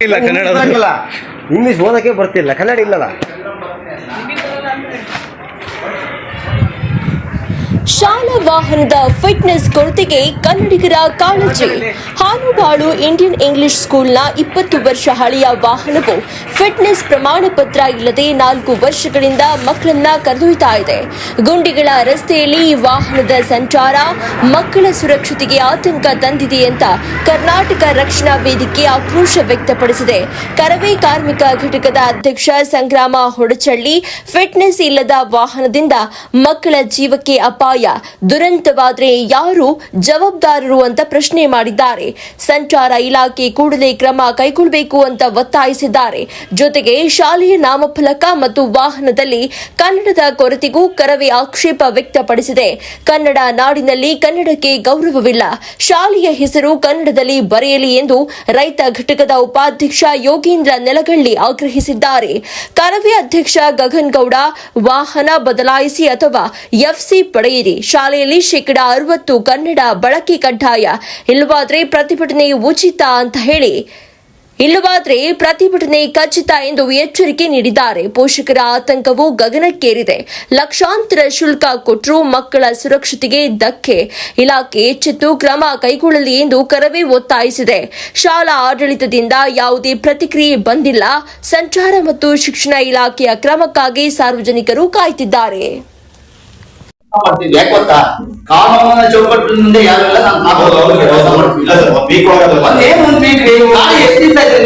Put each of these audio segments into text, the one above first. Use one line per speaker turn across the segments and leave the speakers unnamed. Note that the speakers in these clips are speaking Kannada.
ಇಲ್ಲ ಕನ್ನಡ
ಇಂಗ್ಲೀಷ್ ಇಂಗ್ಲಿಷ್ ಓದಕ್ಕೆ ಬರ್ತಿಲ್ಲ ಕನ್ನಡ ಇಲ್ಲಲ್ಲ.
ಶಾಲಾ ವಾಹನದ ಫಿಟ್ನೆಸ್ ಕೊರತೆಗೆ ಕನ್ನಡಿಗರ ಕಾಳಜಿ. ಹಾನುಬಾಳು ಇಂಡಿಯನ್ ಇಂಗ್ಲಿಷ್ ಸ್ಕೂಲ್ನ ಇಪ್ಪತ್ತು ವರ್ಷ ಹಳೆಯ ವಾಹನವು ಫಿಟ್ನೆಸ್ ಪ್ರಮಾಣ ಪತ್ರ ಇಲ್ಲದೆ ನಾಲ್ಕು ವರ್ಷಗಳಿಂದ ಮಕ್ಕಳನ್ನ ಕರೆದೊಯ್ತಾ ಇದೆ. ಗುಂಡಿಗಳ ರಸ್ತೆಯಲ್ಲಿ ವಾಹನದ ಸಂಚಾರ ಮಕ್ಕಳ ಸುರಕ್ಷತೆಗೆ ಆತಂಕ ತಂದಿದೆ ಅಂತ ಕರ್ನಾಟಕ ರಕ್ಷಣಾ ವೇದಿಕೆ ಆಕ್ರೋಶ ವ್ಯಕ್ತಪಡಿಸಿದೆ. ಕರವೇ ಕಾರ್ಮಿಕ ಘಟಕದ ಅಧ್ಯಕ್ಷ ಸಂಗ್ರಾಮ ಹೊಡಚಳ್ಳಿ, ಫಿಟ್ನೆಸ್ ಇಲ್ಲದ ವಾಹನದಿಂದ ಮಕ್ಕಳ ಜೀವಕ್ಕೆ ಅಪಾಯ ದುರಂತವಾದ್ರೆ ಯಾರು ಜವಾಬ್ದಾರರು ಅಂತ ಪ್ರಶ್ನೆ ಮಾಡಿದ್ದಾರೆ. ಸಂಚಾರ ಇಲಾಖೆ ಕೂಡಲೇ ಕ್ರಮ ಕೈಗೊಳ್ಳಬೇಕು ಅಂತ ಒತ್ತಾಯಿಸಿದ್ದಾರೆ. ಜೊತೆಗೆ ಶಾಲೆಯ ನಾಮಫಲಕ ಮತ್ತು ವಾಹನದಲ್ಲಿ ಕನ್ನಡದ ಕೊರತೆಗೂ ಕರವೇ ಆಕ್ಷೇಪ ವ್ಯಕ್ತಪಡಿಸಿದೆ. ಕನ್ನಡ ನಾಡಿನಲ್ಲಿ ಕನ್ನಡಕ್ಕೆ ಗೌರವವಿಲ್ಲ. ಶಾಲೆಯ ಹೆಸರು ಕನ್ನಡದಲ್ಲಿ ಬರೆಯಲಿ ಎಂದು ರೈತ ಘಟಕದ ಉಪಾಧ್ಯಕ್ಷ ಯೋಗೇಂದ್ರ ನೆಲಗಳ್ಳಿ ಆಗ್ರಹಿಸಿದ್ದಾರೆ. ಕರವೇ ಅಧ್ಯಕ್ಷ ಗಗನ್ ಗೌಡ ವಾಹನ ಬದಲಾಯಿಸಿ ಅಥವಾ ಎಫ್ಸಿ ಪಡೆಯಿರಿ. ಶಾಲೆಯಲ್ಲಿ ಶೇಕಡ ಅರವತ್ತು ಕನ್ನಡ ಬಳಕೆ ಕಡ್ಡಾಯ. ಇಲ್ಲವಾದ್ರೆ ಪ್ರತಿಭಟನೆ ಉಚಿತ ಅಂತ ಹೇಳಿ. ಇಲ್ಲವಾದ್ರೆ ಪ್ರತಿಭಟನೆ ಖಚಿತ ಎಂದು ಎಚ್ಚರಿಕೆ ನೀಡಿದ್ದಾರೆ. ಪೋಷಕರ ಆತಂಕವು ಗಗನಕ್ಕೇರಿದೆ. ಲಕ್ಷಾಂತರ ಶುಲ್ಕ ಕೊಟ್ಟರೂ ಮಕ್ಕಳ ಸುರಕ್ಷತೆಗೆ ಧಕ್ಕೆ. ಇಲಾಖೆ ಎಚ್ಚೆತ್ತು ಕ್ರಮ ಕೈಗೊಳ್ಳಲಿ ಎಂದು ಕರವೇ ಒತ್ತಾಯಿಸಿದೆ. ಶಾಲಾ ಆಡಳಿತದಿಂದ ಯಾವುದೇ ಪ್ರತಿಕ್ರಿಯೆ ಬಂದಿಲ್ಲ. ಸಂಚಾರ ಮತ್ತು ಶಿಕ್ಷಣ ಇಲಾಖೆಯ ಕ್ರಮಕ್ಕಾಗಿ ಸಾರ್ವಜನಿಕರು ಕಾಯ್ತಿದ್ದಾರೆ.
ಮಾಡ್ತೀವಿ ಯಾಕೆ ಗೊತ್ತಾ? ಕಾನೂನಿನ ಚೌಕಟ್ಟಿನಿಂದ ಯಾರೆಲ್ಲ ನಾನು ಕಾನೂನು ಕೆಲಸ ಮಾಡ್ತೀವಿ ಒಂದ್ ರೀ, ಗಾಡಿ ಎಷ್ಟು ದಿವಸ ಆಯ್ತು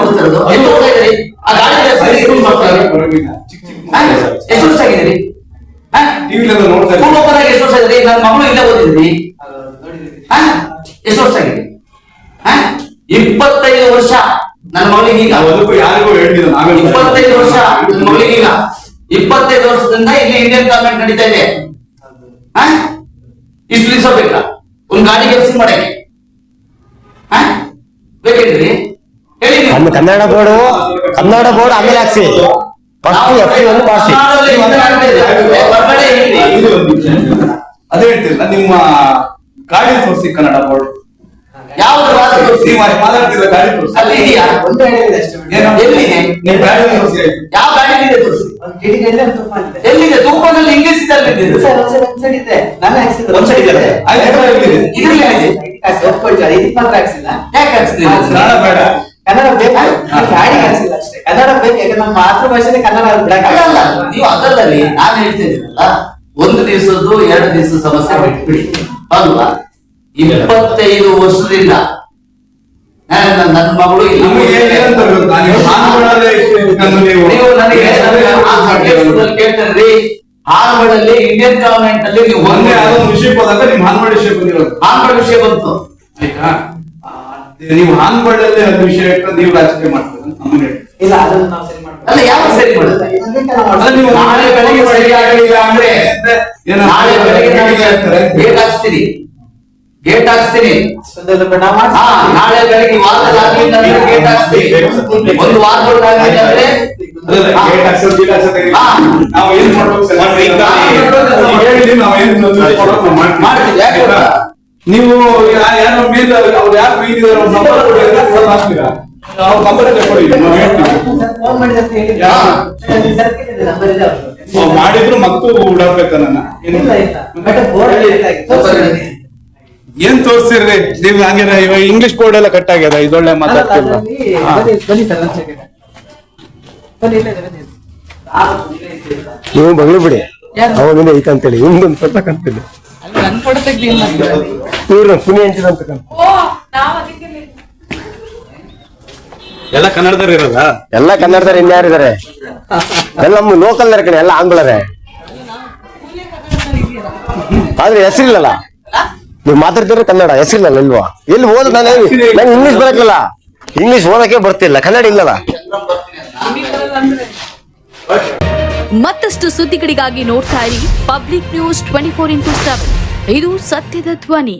ಓಡಿಸ್ತಿರೋದು? ಆ ಗಾಡಿ? ಸ್ಕೂಲ್ ಓಪನ್ ಆಗಿ ಎಷ್ಟು ವರ್ಷ ಆಗಿದೆ ನನ್ನ ಮಗಳು ಇಲ್ಲೇ ಓದಿದ್ರಿ? ಎಷ್ಟು ವರ್ಷ ಆಗಿದೆ? ಇಪ್ಪತ್ತೈದು ವರ್ಷ. ನನ್ನ ಮಗಳಿಗೆ ಈಗ. ಇಪ್ಪತ್ತೈದು ವರ್ಷ. ನನ್ನ ಮಗಳಿಗೆ ಈಗ. ಇಪ್ಪತ್ತೈದು ವರ್ಷದಿಂದ ಇಲ್ಲಿ ಇಂಡಿಯನ್ ಗವರ್ಮೆಂಟ್ ನಡೀತಾ ಇದೆ? ಇಷ್ಟು ದಿವಸ ಬೇಕಾ ಒಂದ್ ಗಾಡಿ ಕೆಲಸ ಮಾಡಕ್ಕೆ. ಹಾ? ಬೇಕೇನ್ರಿ ಹೇಳಿ
ನಮ್ಮ ಕನ್ನಡ ಬೋರ್ಡು ಕನ್ನಡ ಬೋರ್ಡ್ ಆಮೇಲೆ ಹಾಕ್ಸಿ. ಫಸ್ಟ್
ನಾವು
ಎಫ್ ಸಿ ಒಂದು
ಹೇಳಿ.
ಅದೇ ಹೇಳ್ತಿಲ್ಲ ನಿಮ್ಮ ಗಾಡಿ ತೋರಿಸಿ ಕನ್ನಡ ಬೋರ್ಡ್.
ಯಾವ್ದು? ಮಾತಾಡ್ತಿರೋ
ಒಂದು
ಎಲ್ಲಿದೆ? ಇದೆ ತೂಕದಲ್ಲಿ ಇಂಗ್ಲಿಷ್ ಅಲ್ಲಿ ಇದೆ.
ಅಷ್ಟೇ. ಕನ್ನಡ ಯಾಕಂದ್ರೆ ನಮ್ಮ ಕನ್ನಡ
ನೀವು ಅದಲ್ಲ ನಾನು ಹೇಳ್ತಿದ್ದೀನಲ್ಲ ಒಂದು ದಿವಸದ್ದು ಎರಡು ದಿವಸ ಸಮಸ್ಯೆ ಬಿಟ್ಬಿಡಿ. ಅಲ್ವಾ? ಇಪ್ಪತ್ತೈದು ವರ್ಷದಿಂದ ನನ್ನ- ಮಗಳು ಹಾರ್ವರ್ಡಲ್ಲಿ ಇಂಡಿಯನ್ ಗವರ್ಮೆಂಟ್ ಅಲ್ಲಿ ನೀವು ಒಂದೇ
ಅದೊಂದು ವಿಷಯ ಬಂದಾಗ ನೀವು ಹಾನ್ಬಾರ್ಡ್ ವಿಷಯ ಬಂದಿರೋದು?
ಹಾರ್ವರ್ಡ್ ವಿಷಯ ಬಂತು.
ಆಯ್ತಾ? ನೀವು ಹಾನ್ಬಾರ್ಡ್ ಅಲ್ಲಿ ಅದು ವಿಷಯ ಇಟ್ಟು ನೀವು ರಾಜಕೀಯ ಮಾಡ್ತೀರ ನಮ್ಮನ್ನ
ಇಲ್ಲ ಅದನ್ನ ನಾವು ಸರಿ ಮಾಡ್ತೀವಿ.
ಅಲ್ಲ ಯಾವ ಸರಿ ಮಾಡುತ್ತೆ
ನೀವು
ನಾಳೆ ಬೆಳಗ್ಗೆ ಸರಿ ಆಗಲಿಲ್ಲ ಅಂದ್ರೆ ನಾಳೆ ಬೆಳಗ್ಗೆ? ಗೇಟ್ ಹಾಕ್ಸ್ತೀನಿ. ಗೇಟ್ ಹಾಕ್ಸ್ತೀನಿ. ನಾಳೆ ಬೆಳಿಗ್ಗೆ ಗೇಟ್ ಹಾಕ್ಸ್ತೀನಿ ಒಂದು ವಾರ ಅಂದ್ರೆ.
ನಾವು ಯಾರೋ ಮೇಲೆ ಅವ್ರು ಯಾರು ಅವ್ರ ನಂಬರ್ ಕೊಡಿ ಹಾಕ್ತೀರಾ? ನಾವು ಕೊಡಿ ನಾವು ಹೇಳ್ತೀವಿ. ಮಾಡಿದ್ರು ಮತ್ತು ಉಡಾಕ್ಬೇಕ ನನ್ನ
ಇಲ್ಲ ಇಲ್ಲ ಬಟ್ ಬೋರ್ಡ್
ಸ್ವಲ್ಪ
ಏನ್ ತೋರ್ಸಿರ್ರಿ? ನೀವ್ ಹಂಗೆ ಇವಾಗ ಇಂಗ್ಲಿಷ್ ಬೋರ್ಡ್ ಎಲ್ಲ ಕಟ್ ಆಗ್ಯದ? ಇದೊಳ್ಳೆ ಮಾತಾಡ್ತಿಲ್ಲ.
ನೀವು ಬಗ್ಲಿ ಬಿಡಿ. ಅವನಿಂದ ಐತಂತೇಳಿ ಹಿಂದೊಂದು ಕೊಡ್ತಕ್ಕಂತೇಳಿ ಇವ್ರು ಪುಣ್ಯ ಹಂಚಿದ ಅಂತ
ಎಲ್ಲ ಕನ್ನಡದವ್ರು ಇರಲ್ಲ
ಎಲ್ಲ ಕನ್ನಡದವ್ರು ಇನ್ಯಾರಿದ್ದಾರೆ ಎಲ್ಲ ನಮ್ಮ ಲೋಕಲ್ ಕಡೆ ಎಲ್ಲ ಆಂಗ್ಲರೇ. ಆದ್ರೆ ಹೆಸರಿಲ್ಲಲ್ಲ? ನೀವು ಮಾತಾಡ್ತಿರೋ ಕನ್ನಡ ಹೆಸರಿಲ್ಲ ಇಲ್ವಾ? ಎಲ್ಲಿ ಓದ್ ನಾನು ಇಂಗ್ಲಿಷ್ ಬರಕಲ್ಲ. ಇಂಗ್ಲಿಷ್ ಓದಕ್ಕೆ ಬರ್ತಿಲ್ಲ, ಕನ್ನಡ ಇಲ್ಲಲ್ಲ.
ಮತ್ತಷ್ಟು ಸುದ್ದಿಗಳಿಗಾಗಿ ನೋಡ್ತಾ ಇರಿ public news twenty four into seven ಇದು ಸತ್ಯದ ಧ್ವನಿ.